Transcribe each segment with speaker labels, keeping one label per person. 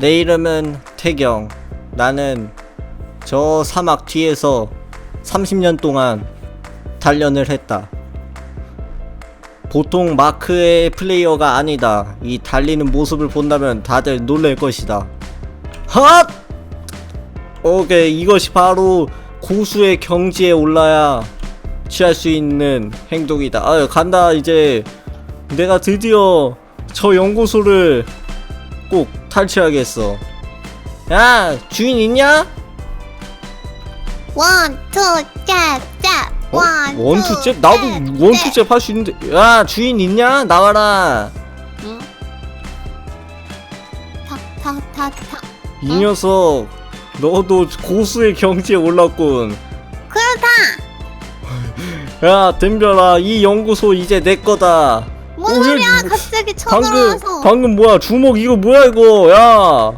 Speaker 1: 내 이름은 태경. 나는 저 사막 뒤에서 30년 동안 단련을 했다. 보통 마크의 플레이어가 아니다. 이 달리는 모습을 본다면 다들 놀랄 것이다. 핫! 오케이, 이것이 바로 고수의 경지에 올라야 취할 수 있는 행동이다. 아유, 간다, 이제. 내가 드디어 저 연구소를 꼭 탈취하겠어. 야, 주인 있냐?
Speaker 2: 원, 투, 짭, 짭.
Speaker 1: 어?
Speaker 2: 원,
Speaker 1: 원투잽?
Speaker 2: 투,
Speaker 1: 나도
Speaker 2: 짭,
Speaker 1: 원투잽 할 수 있는데. 야, 주인 있냐? 나와라.
Speaker 2: 응? 타, 타, 타, 타.
Speaker 1: 이 녀석, 너도 고수의 경지에 올랐군.
Speaker 2: 그렇다.
Speaker 1: 야, 덤벼라. 이 연구소 이제 내 거다.
Speaker 2: 뭔
Speaker 1: 어,
Speaker 2: 소리야?
Speaker 1: 야,
Speaker 2: 갑자기 쳐들어와서.
Speaker 1: 방금 뭐야? 주먹 이거 뭐야 이거? 야,
Speaker 2: 어?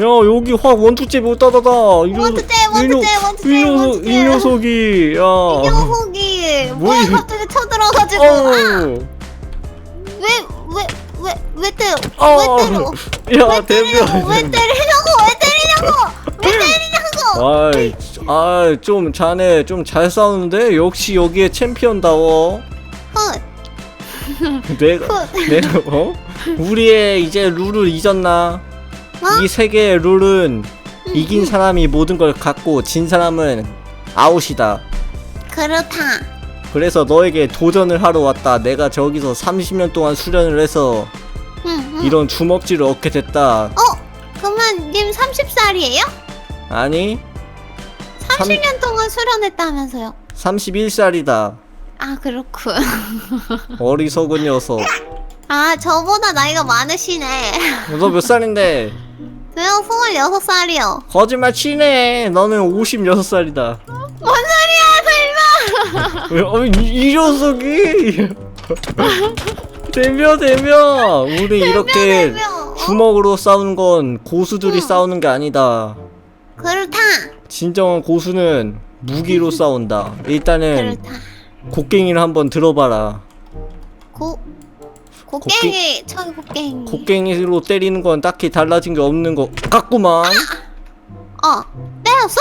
Speaker 1: 야 여기 확 원투잽이 오다다다. 이 녀석-
Speaker 2: 원투잽,
Speaker 1: 이 녀-
Speaker 2: 원투잽, 원투잽,
Speaker 1: 이 녀석,
Speaker 2: 원투잽.
Speaker 1: 이 녀석이, 야.
Speaker 2: 이 녀석이
Speaker 1: 뭐
Speaker 2: 뭐야
Speaker 1: 이-
Speaker 2: 갑자기 쳐들어가지고 아,
Speaker 1: 어우.
Speaker 2: 왜왜왜왜 왜 때려
Speaker 1: 어.
Speaker 2: 왜 때려
Speaker 1: 야,
Speaker 2: 왜 때리냐고 왜
Speaker 1: 덤벼.
Speaker 2: 때리냐고 왜 때리냐고 왜 때리냐고
Speaker 1: 아이, 아, 좀 자네 좀 잘 싸우는데 역시 여기에 챔피언다워.
Speaker 2: 헛
Speaker 1: 내가
Speaker 2: 헛.
Speaker 1: 내가 어? 우리의 이제 룰을 잊었나?
Speaker 2: 어?
Speaker 1: 이 세계의 룰은 이긴 사람이 모든 걸 갖고 진 사람은 아웃이다.
Speaker 2: 그렇다
Speaker 1: 그래서 너에게 도전을 하러 왔다. 내가 저기서 30년 동안 수련을 해서
Speaker 2: 응, 응.
Speaker 1: 이런 주먹질을 얻게 됐다.
Speaker 2: 어 그러면 님 30살이에요?
Speaker 1: 아니,
Speaker 2: 30년 동안 수련했다면서요
Speaker 1: 31살이다.
Speaker 2: 아 그렇군
Speaker 1: 어리석은 녀석.
Speaker 2: 아 저보다 나이가 많으시네
Speaker 1: 너 몇 살인데?
Speaker 2: 저요 26살이요
Speaker 1: 거짓말 치네. 너는 56살이다.
Speaker 2: 뭔 소리야 설마
Speaker 1: 어, 이, 이 녀석이. 대며 대며. 우리 이렇게
Speaker 2: 대며.
Speaker 1: 주먹으로 싸우는 건 고수들이
Speaker 2: 응.
Speaker 1: 싸우는 게 아니다.
Speaker 2: 그렇다
Speaker 1: 진정한 고수는 무기로 싸운다. 일단은
Speaker 2: 그렇다
Speaker 1: 곡괭이를 한번 들어봐라.
Speaker 2: 고 곡괭이 저기 곡괭이
Speaker 1: 곡괭이로 때리는 건 딱히 달라진 게 없는 것 같구만.
Speaker 2: 어 때렸어?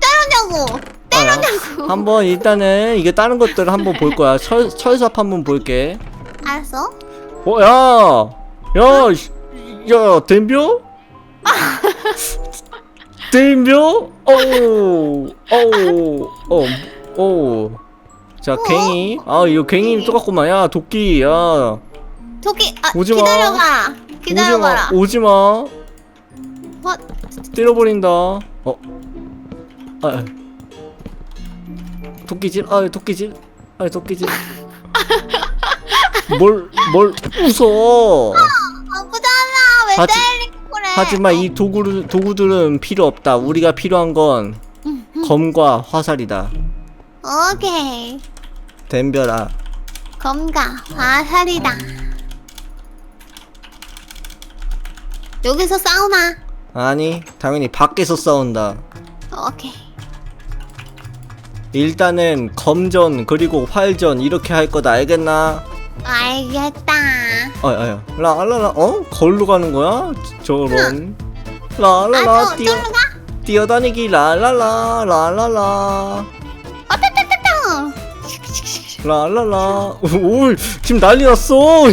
Speaker 2: 때렸냐고 때렸냐고
Speaker 1: 한번 일단은 이게 다른 것들 을 한번 볼 거야. 철 철삽 한번 볼게.
Speaker 2: 알았어?
Speaker 1: 어, 야, 야, 씨, 야, 댐벼? 댐벼? 어우, 어우, 어, 어. 자, 갱이. 아, 이거 갱이 똑같구만. 야, 도끼, 야.
Speaker 2: 도끼 아
Speaker 1: 오지 마.
Speaker 2: 기다려봐 기다려봐라
Speaker 1: 오지마.
Speaker 2: 어?
Speaker 1: 때려버린다. 어. 아, 도끼질, 아, 도끼질, 아, 도끼질. 뭘, 뭘 웃어.
Speaker 2: 아프잖아 왜
Speaker 1: 하지-
Speaker 2: 때리고 그래
Speaker 1: 하지만 이 도구, 도구들은 필요 없다. 우리가 필요한 건
Speaker 2: 응, 응.
Speaker 1: 검과 화살이다.
Speaker 2: 오케이
Speaker 1: 덤벼라.
Speaker 2: 검과 화살이다 여기서 싸우나?
Speaker 1: 아니, 당연히 밖에서 싸운다.
Speaker 2: 오케이
Speaker 1: 일단은 검전 그리고 활전 이렇게 할 거다. 알겠나?
Speaker 2: 알겠다
Speaker 1: 아, 아야. 라라라. 어? 걸로 가는 거야? 저런. 라라라
Speaker 2: 아저
Speaker 1: 뛰어
Speaker 2: 저로 가?
Speaker 1: 뛰어다니기 라라라 라라라 라라라 오 지금 난리 났어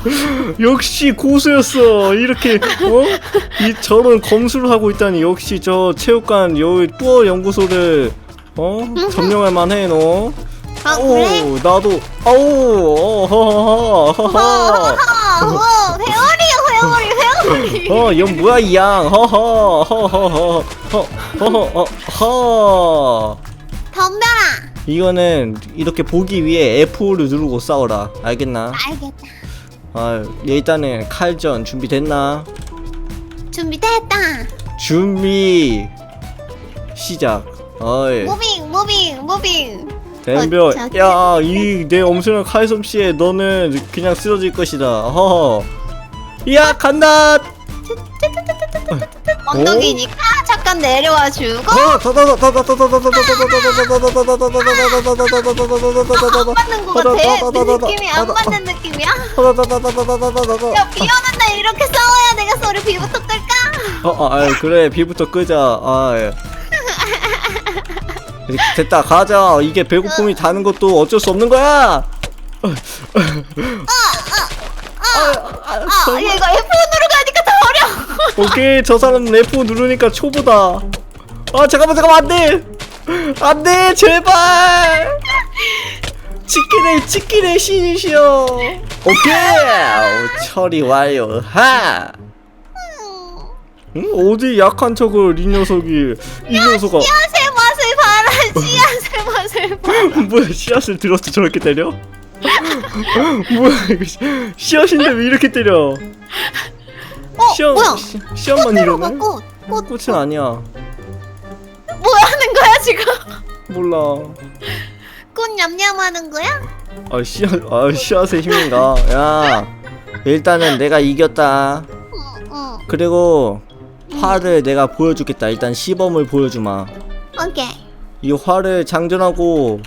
Speaker 1: 역시 고수였어 이렇게 어? 이 저런 검수를 하고 있다니 역시 저 체육관 여기 뚜어 연구소를 어? 점령할 만해 너
Speaker 2: 아
Speaker 1: 오,
Speaker 2: 그래?
Speaker 1: 나도 아우 어허허허허
Speaker 2: 아, 오, 회오리, 회오리, 회오리.
Speaker 1: 어, 이건 뭐야 이 양 허허 허허허 허허 허허
Speaker 2: 덤벼라.
Speaker 1: 이거는 이렇게 보기 위해 F5를 누르고 싸워라 알겠나?
Speaker 2: 알겠다.
Speaker 1: 아 일단은 칼전 준비됐나?
Speaker 2: 준비됐다.
Speaker 1: 준비 시작 어이
Speaker 2: 무빙, 무빙, 무빙.
Speaker 1: 덤벼
Speaker 2: 어, 자,
Speaker 1: 야이 내 엄청난 칼 솜씨에 너는 그냥 쓰러질 것이다 허허 야 간다
Speaker 2: 엉덩이니까 잠깐 내려와 주고.
Speaker 1: 어,
Speaker 2: 안 맞는 것 같아. 내 느낌이 안 맞는 느낌이야. 야, 비 오는 날 이렇게 싸워야 내가 소리 비부터 끌까?
Speaker 1: 어, 아, 그래 비부터 끄자. 아, 예. 됐다 가자. 이게 배고픔이 다는 것도 어쩔 수 없는 거야.
Speaker 2: 아 얘가 F 누르고 하니까 더 어려워
Speaker 1: 오케이 저 사람 F 누르니까 초보다. 아 잠깐만 잠깐만 안돼 안돼 제발. 치킨의 치킨의 신이시여. 오케이 오, 처리 완료. 하. 응? 어디 약한 척을 이 녀석이 이 녀석아
Speaker 2: 씨앗의 맛을 봐라 씨앗의 맛을 봐
Speaker 1: 뭐야 씨앗을 들어서 저렇게 때려? 뭐야 이거 씨- 씨앗인데 왜 이렇게 때려?
Speaker 2: 어?
Speaker 1: 씨앗
Speaker 2: 뭐야? 꽃으로
Speaker 1: 이러네?
Speaker 2: 바꿔. 꽃
Speaker 1: 꽃은 아니야.
Speaker 2: 뭐 하는 거야 지금?
Speaker 1: 몰라.
Speaker 2: 꽃 냠냠하는 거야?
Speaker 1: 아 씨앗 아 씨앗의 힘인가? 야 일단은 내가 이겼다.
Speaker 2: 응 응
Speaker 1: 그리고 활을 내가 보여주겠다. 일단 시범을 보여주마.
Speaker 2: 오케이.
Speaker 1: 이 활을 장전하고.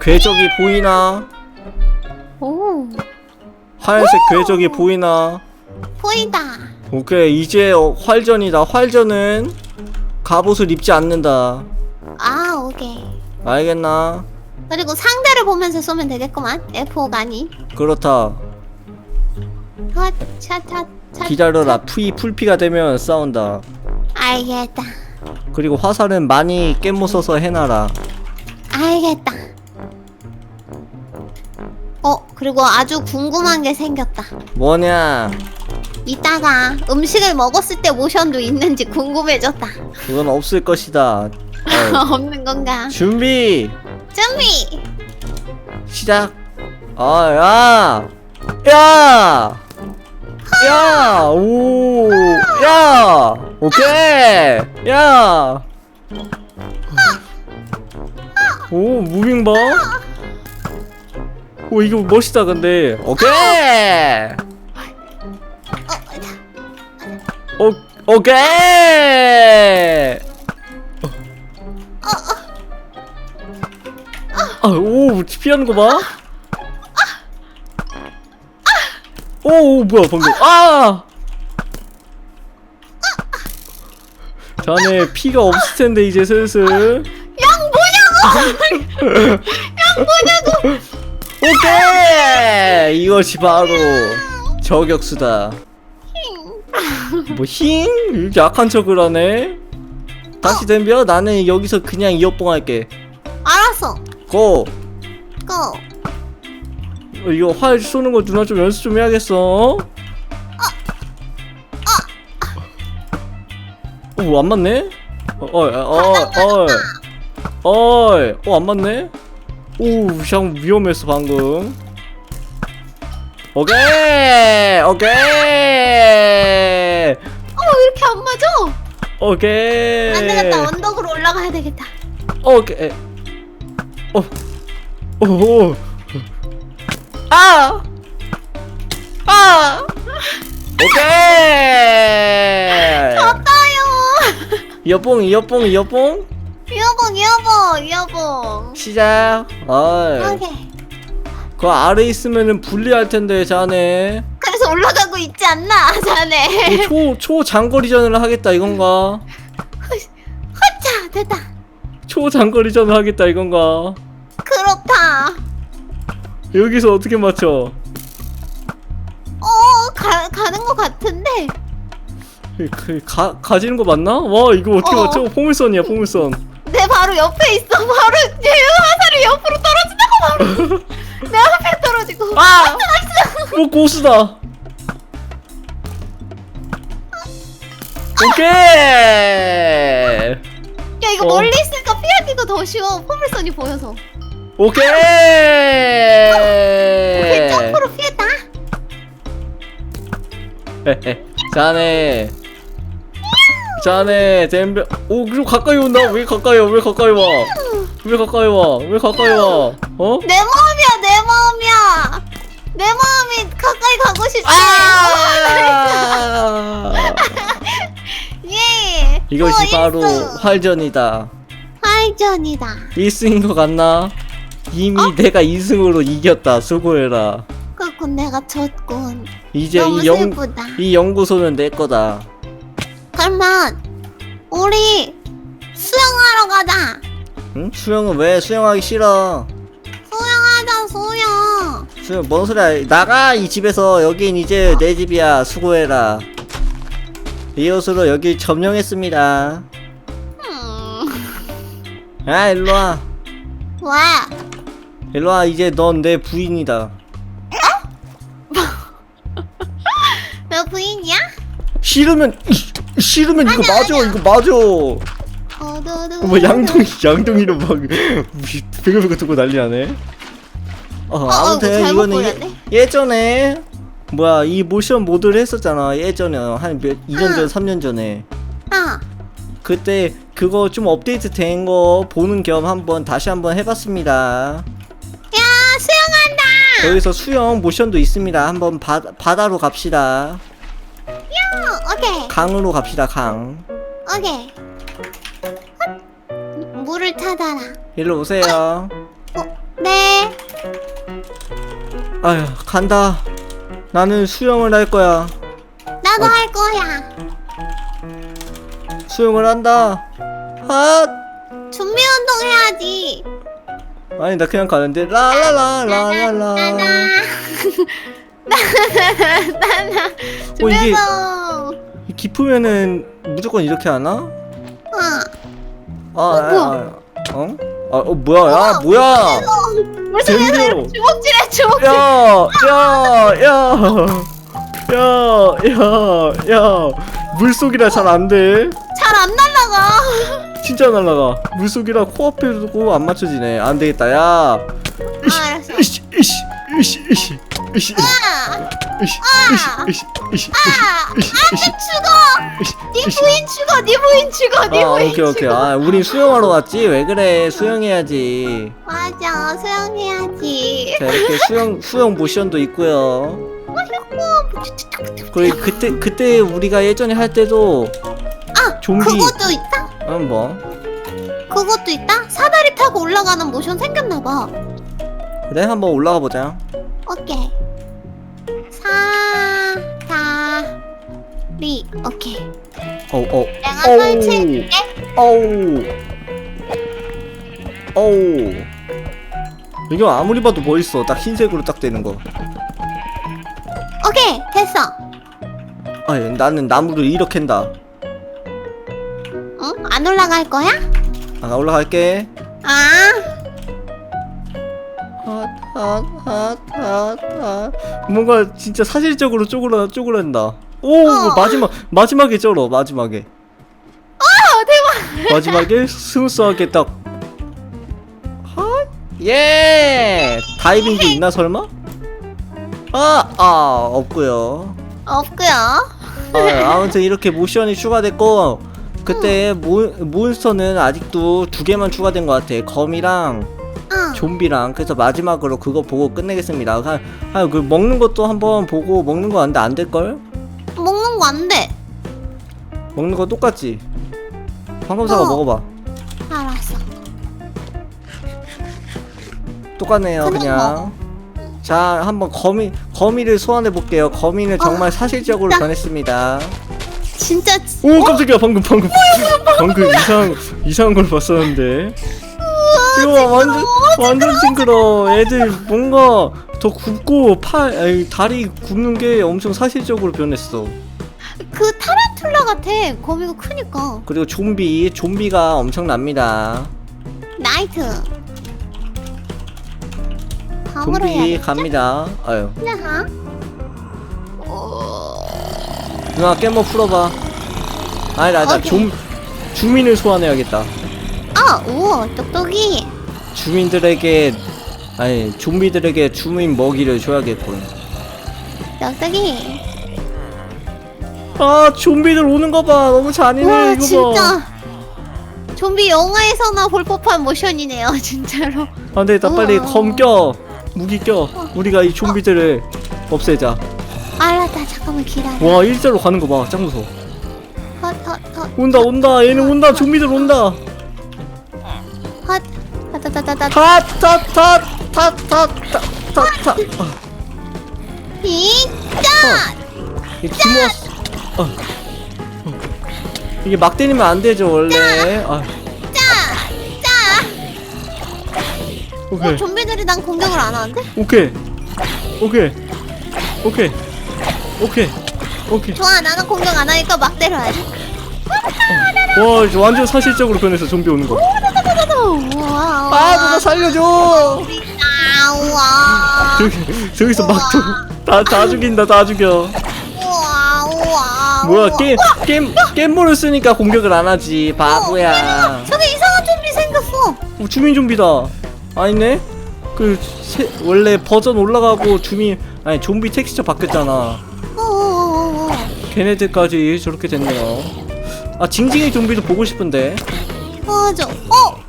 Speaker 1: 궤적이 보이나?
Speaker 2: 오
Speaker 1: 하얀색 궤적이 보이나?
Speaker 2: 보인다.
Speaker 1: 오케이 이제 어, 활전이다. 활전은 갑옷을 입지 않는다.
Speaker 2: 아 오케이.
Speaker 1: 알겠나?
Speaker 2: 그리고 상대를 보면서 쏘면 되겠구만. F5가 아닌
Speaker 1: 그렇다.
Speaker 2: 차차 차
Speaker 1: 기다려라. 푸이 풀피가 되면 싸운다.
Speaker 2: 알겠다.
Speaker 1: 그리고 화살은 많이 깨무서서 해놔라.
Speaker 2: 알겠다 어 그리고 아주 궁금한 게 생겼다
Speaker 1: 뭐냐
Speaker 2: 이따가 음식을 먹었을 때 모션도 있는지 궁금해졌다
Speaker 1: 그건 없을 것이다 어,
Speaker 2: 없는 건가
Speaker 1: 준비
Speaker 2: 준비
Speaker 1: 시작 아 야 야! 야! 오! 야! 오케이! 야! 오, 무빙 봐. 오, 이거 멋있다, 근데. 오케이! 오, 오케이! 아, 오, 피하는 거 봐. 오, 오 뭐야 방금 아 자네 피가 없을 텐데 이제 슬슬
Speaker 2: 양 뭐냐고
Speaker 1: 오케이! 이것이 바로 저격수다. 뭐힝? 이렇게 약한 척을 하네? 다시 덤벼? 나는 여기서 그냥 이어뽕 할게.
Speaker 2: 알았어.
Speaker 1: 고!
Speaker 2: 고!
Speaker 1: 어, 이거 활 쏘는 거 누나 좀 연습 좀 해야겠어. 오, 안 맞네? 어, 어, 어, 어, 어, 어, 안 맞네? 오, 참 위험했어, 방금. 오케이! 오케이!
Speaker 2: 어 이렇게 안 맞아
Speaker 1: 오케이!
Speaker 2: 안 되겠다 언덕으로 올라가야 되겠다
Speaker 1: 오케이. 어, 오, 오. 아! 아! 오케이!
Speaker 2: 졌다요
Speaker 1: 이어뽕, 이어뽕, 이어뽕?
Speaker 2: 이어봉 이어봉 이어봉
Speaker 1: 시작. 어이.
Speaker 2: 오케이
Speaker 1: 그 아래 있으면은 불리할 텐데, 자네.
Speaker 2: 그래서 올라가고 있지 않나 자네
Speaker 1: 초, 초 장거리전을 하겠다, 이건가?
Speaker 2: 허차 됐다
Speaker 1: 초 장거리전을 하겠다, 이건가?
Speaker 2: 그렇다
Speaker 1: 여기서 어떻게 맞춰?
Speaker 2: 어 가, 가는 것 같은데
Speaker 1: 그, 그, 가, 가지는 거 맞나? 와, 이거 어떻게
Speaker 2: 어.
Speaker 1: 맞춰? 포물선이야, 포물선.
Speaker 2: 내 바로 옆에 있어 바로 내 화살이 옆으로 떨어진다고 바로 내 앞에 떨어지고
Speaker 1: 아! 뭐 고수다. 오케이.
Speaker 2: 야 이거
Speaker 1: 어.
Speaker 2: 멀리 있으니까 피하기가 더 쉬워 포물선이 보여서
Speaker 1: 오케이.
Speaker 2: 오케이 점프로 피했다
Speaker 1: 자네. 자네, 댐벼. 오, 그리고 가까이 온다. 왜 가까이 와? 왜 가까이 와? 왜 가까이 와? 왜 가까이 와? 어?
Speaker 2: 내 마음이야 내 마음이야 내 마음이 가까이 가고 싶지
Speaker 1: 아!
Speaker 2: 예
Speaker 1: 이것이
Speaker 2: 또
Speaker 1: 바로
Speaker 2: 있어.
Speaker 1: 활전이다.
Speaker 2: 활전이다
Speaker 1: 1승인 것 같나? 이미
Speaker 2: 어?
Speaker 1: 내가 2승으로 이겼다. 수고해라.
Speaker 2: 그 그렇군 내가 졌군
Speaker 1: 이제
Speaker 2: 너무
Speaker 1: 이 연,
Speaker 2: 슬프다
Speaker 1: 이 연구소는 내 거다.
Speaker 2: 그러면 우리 수영하러 가자
Speaker 1: 응? 수영은 왜 수영하기 싫어?
Speaker 2: 수영하자 수영
Speaker 1: 수영 뭔 소리야? 나가 이 집에서 여긴 이제 내 집이야. 수고해라. 이것으로 여기 점령했습니다.
Speaker 2: 음.
Speaker 1: 아 일로 와.
Speaker 2: 왜?
Speaker 1: 일로 와 이제 넌 내 부인이다.
Speaker 2: 너 부인이야?
Speaker 1: 싫으면 이- 싫으면 이거 맞아 이거 맞아.
Speaker 2: 어두두
Speaker 1: 뭐 양동이 양동이로 막 베글베글 두고 난리나네. 어,
Speaker 2: 어,
Speaker 1: 아무튼
Speaker 2: 잘못
Speaker 1: 이거는. 예, 예전에 뭐야 이 모션 모드를 했었잖아 예전에 한몇 2년 전
Speaker 2: 응.
Speaker 1: 3년 전에
Speaker 2: 아
Speaker 1: 그때 그거 좀 업데이트 된 거 보는 겸 한번 다시 한번 해봤습니다.
Speaker 2: 야 수영한다
Speaker 1: 여기서 수영 모션도 있습니다. 한번 바, 바다로 갑시다.
Speaker 2: 어, 오케이
Speaker 1: 강으로 갑시다 강.
Speaker 2: 오케이 헛. 물을 찾아라
Speaker 1: 일로 오세요.
Speaker 2: 네
Speaker 1: 아휴 간다. 나는 수영을 할 거야.
Speaker 2: 나도
Speaker 1: 어.
Speaker 2: 할 거야
Speaker 1: 수영을 한다. 아
Speaker 2: 준비 운동 해야지
Speaker 1: 아니 나 그냥 가는데 라라라라라라.
Speaker 2: 나나 나나 준비
Speaker 1: 어, 이게-
Speaker 2: 운동
Speaker 1: 깊으면은 무조건 이렇게 하나?
Speaker 2: 어
Speaker 1: 아,
Speaker 2: 어,
Speaker 1: 아,
Speaker 2: 뭐야?
Speaker 1: 아, 어? 아, 어 뭐야? 야, 뭐야?
Speaker 2: 물속에서
Speaker 1: 덤벼.
Speaker 2: 이렇게 주먹질해 주먹질
Speaker 1: 야, 야, 야, 야, 야, 야, 물속이라 잘 안 돼.
Speaker 2: 잘 안 날라가
Speaker 1: 진짜 날라가. 물속이라 코앞에 두고 안 맞춰지네. 안 되겠다. 야,
Speaker 2: 아 알았어
Speaker 1: 이씨, 이씨, 이씨, 이씨, 이씨,
Speaker 2: 아
Speaker 1: 이씨,
Speaker 2: 아.
Speaker 1: 이씨, 이씨, 이씨,
Speaker 2: 아,
Speaker 1: 이씨,
Speaker 2: 안돼
Speaker 1: 이씨,
Speaker 2: 죽어 네. 부인 죽어 네 부인 죽어 네
Speaker 1: 아,
Speaker 2: 부인
Speaker 1: 오케이, 오케이.
Speaker 2: 죽어
Speaker 1: 아, 우린 수영하러 왔지. 왜 그래? 수영해야지.
Speaker 2: 맞아 수영해야지
Speaker 1: 자, 이렇게 수영 수영 모션도 있고요. 그리고 그때 그때 우리가 예전에 할 때도
Speaker 2: 아
Speaker 1: 좀비
Speaker 2: 그것도 있다?
Speaker 1: 어, 뭐
Speaker 2: 그것도 있다? 사다리 타고 올라가는 모션 생겼나봐
Speaker 1: 그래 한번 올라가 보자.
Speaker 2: 오케이 사다리 오케이
Speaker 1: 어 어.
Speaker 2: 내가
Speaker 1: 어우.
Speaker 2: 설치해줄게
Speaker 1: 어우. 어우. 이거 아무리 봐도 멋있어. 딱 흰색으로 딱 되는 거.
Speaker 2: 오케이 됐어
Speaker 1: 아, 나는 나무를 이렇게 한다.
Speaker 2: 응? 안 올라갈 거야?
Speaker 1: 아, 나 올라갈게.
Speaker 2: 아
Speaker 1: 핫핫핫핫핫 뭔가 진짜 사실적으로 쪼그라 쪼그란다. 오
Speaker 2: 어.
Speaker 1: 마지막 마지막에 쩔어 마지막에.
Speaker 2: 아, 대박
Speaker 1: 마지막에 스무스하게 딱. 핫 예. 다이빙도 있나 설마? 아, 아 없고요.
Speaker 2: 없고요
Speaker 1: 아, 아무튼 이렇게 모션이 추가됐고 그때 모, 몬스터는 아직도 두 개만 추가된 것 같아. 검이랑
Speaker 2: 응
Speaker 1: 좀비랑 그래서 마지막으로 그거 보고 끝내겠습니다. 한, 한, 그 먹는 것도 한번 보고 먹는 거 안돼 안 될 걸?
Speaker 2: 먹는 거 안 돼
Speaker 1: 먹는 거 똑같지? 황금사과
Speaker 2: 어.
Speaker 1: 먹어봐.
Speaker 2: 알았어
Speaker 1: 똑같네요
Speaker 2: 그냥
Speaker 1: 그냥. 자 한번 거미 거미를 소환해 볼게요. 거미는 정말
Speaker 2: 어,
Speaker 1: 사실적으로
Speaker 2: 진짜?
Speaker 1: 변했습니다.
Speaker 2: 진짜
Speaker 1: 오 깜짝이야 방금 방금 방금 이상 이상한 걸 봤었는데. 이거 완전 완전 징그러. 애들 뭔가 더 굽고 팔 아니, 다리 굽는 게 엄청 사실적으로 변했어.
Speaker 2: 그 타란툴라 같아 거미가 크니까
Speaker 1: 그리고 좀비 좀비가 엄청납니다.
Speaker 2: 나이트 밤으로
Speaker 1: 좀비? 갑니다. 아유. 누나 깻모 풀어봐. 아니 나나
Speaker 2: 오케이.
Speaker 1: 좀 주민을 소환해야겠다.
Speaker 2: 아 우와 똑똑이
Speaker 1: 주민들에게 아니 좀비들에게 주민 먹이를 줘야겠군.
Speaker 2: 똑똑이
Speaker 1: 아 좀비들 오는 거 봐. 너무 잔인해
Speaker 2: 와
Speaker 1: 이거 봐.
Speaker 2: 진짜 좀비 영화에서나 볼 법한 모션이네요 진짜로
Speaker 1: 안 되겠다. 빨리
Speaker 2: 우와.
Speaker 1: 검 껴. 무기 껴. 우리가 이 좀비들을 없애자.
Speaker 2: 알았다 잠깐만 기다려
Speaker 1: 와 일자로 가는 거 봐. 짱 무서워.
Speaker 2: 헛헛헛
Speaker 1: 온다 온다. 얘는 온다. 좀비들 온다.
Speaker 2: 헛 헛헛헛헛
Speaker 1: 타타타타타타타.
Speaker 2: 진짜
Speaker 1: 이 기모스 어. 어. 이게 막 때리면 안 되죠 원래. 아.
Speaker 2: 짜!
Speaker 1: 오케이.
Speaker 2: 어, 좀비들이 난 공격을 안 하는데?
Speaker 1: 오케이. 오케이. 오케이. 오케이. 오케이.
Speaker 2: 좋아 나는 공격 안 하니까 막 때려야지.
Speaker 1: 와 이제 완전 사실적으로 변했어 좀비 오는 거 아 누가 살려줘. 저기 저기서 막다다 죽인다 다 죽여. 뭐야. 게임 게임 게임볼을 쓰니까 공격을 안 하지. 바보야.
Speaker 2: 저기 이상한 좀비 생겼어.
Speaker 1: 어, 주민 좀비다. 아니네? 그 세, 원래 버전 올라가고 주민 아니 좀비 텍스처 바뀌었잖아.
Speaker 2: 어 어어어
Speaker 1: 걔네들까지 저렇게 됐네요. 아 징징이 좀비도 보고 싶은데.
Speaker 2: 맞아 어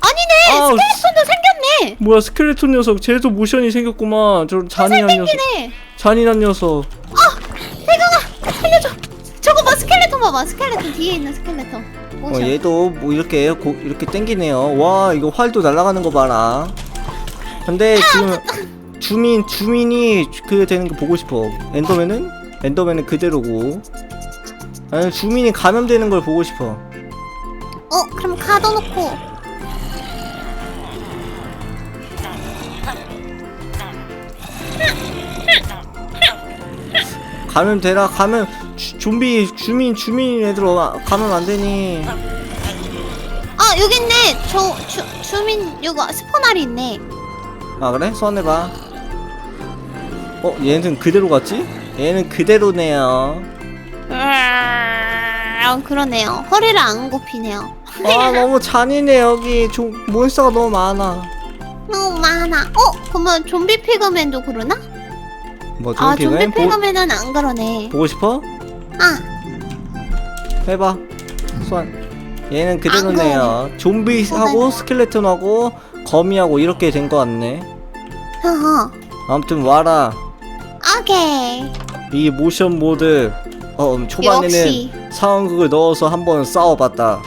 Speaker 2: 아니네
Speaker 1: 아우,
Speaker 2: 스켈레톤도 생겼네
Speaker 1: 뭐야 스켈레톤 녀석. 쟤도 모션이 생겼구만. 저런 잔인한 녀석. 잔인한 녀석.
Speaker 2: 태경아 살려줘. 저거 봐 스켈레톤 봐봐. 스켈레톤 뒤에 있는 스켈레톤.
Speaker 1: 어,
Speaker 2: 모션.
Speaker 1: 얘도 뭐 이렇게 고, 이렇게 땡기네요. 와 이거 활도 날아가는 거 봐라. 근데 지금 주민 주민이 그 되는 거 보고 싶어. 엔더맨은? 엔더맨은 그대로고. 아니 주민이 감염되는 걸 보고 싶어.
Speaker 2: 어 그럼 가둬놓고
Speaker 1: 감염되라 감염 주, 좀비 주민 주민 애들 와- 감염 안 되니?
Speaker 2: 아 여기 있네. 저 주, 주민 요거 스포날이 있네.
Speaker 1: 아 그래? 소환해봐. 어 얘는 그대로 갔지? 얘는 그대로네요.
Speaker 2: 아 그러네요. 허리를 안 굽히네요.
Speaker 1: 아 너무 잔인해 여기. 좀 몬스터가 너무 많아.
Speaker 2: 너무 많아. 어 그러면 좀비 피그맨도 그러나? 뭐아
Speaker 1: 좀비
Speaker 2: 좀비
Speaker 1: 왜? 보,
Speaker 2: 피그맨은 안 그러네.
Speaker 1: 보고 싶어?
Speaker 2: 아.
Speaker 1: 해봐. 소환. 얘는 그대로네요. 좀비하고
Speaker 2: 어,
Speaker 1: 스켈레톤하고 거미하고 이렇게 된 거 같네.
Speaker 2: 허허.
Speaker 1: 아무튼 와라.
Speaker 2: 오케이.
Speaker 1: 이 모션 모드. 어 음, 초반에는
Speaker 2: 역시.
Speaker 1: 상황극을 넣어서 한번 싸워봤다.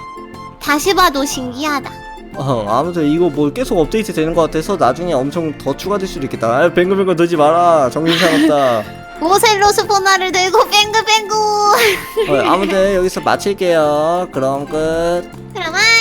Speaker 2: 다시 봐도 신기하다
Speaker 1: 어 아무튼 이거 뭐 계속 업데이트 되는 것 같아서 나중에 엄청 더 추가될 수도 있겠다. 아 뱅글뱅글 들지 마라. 정신 사납다.
Speaker 2: 오셀로 스포나를 들고 뱅글뱅글.
Speaker 1: 어, 아무튼 여기서 마칠게요. 그럼 끝.
Speaker 2: 그럼 안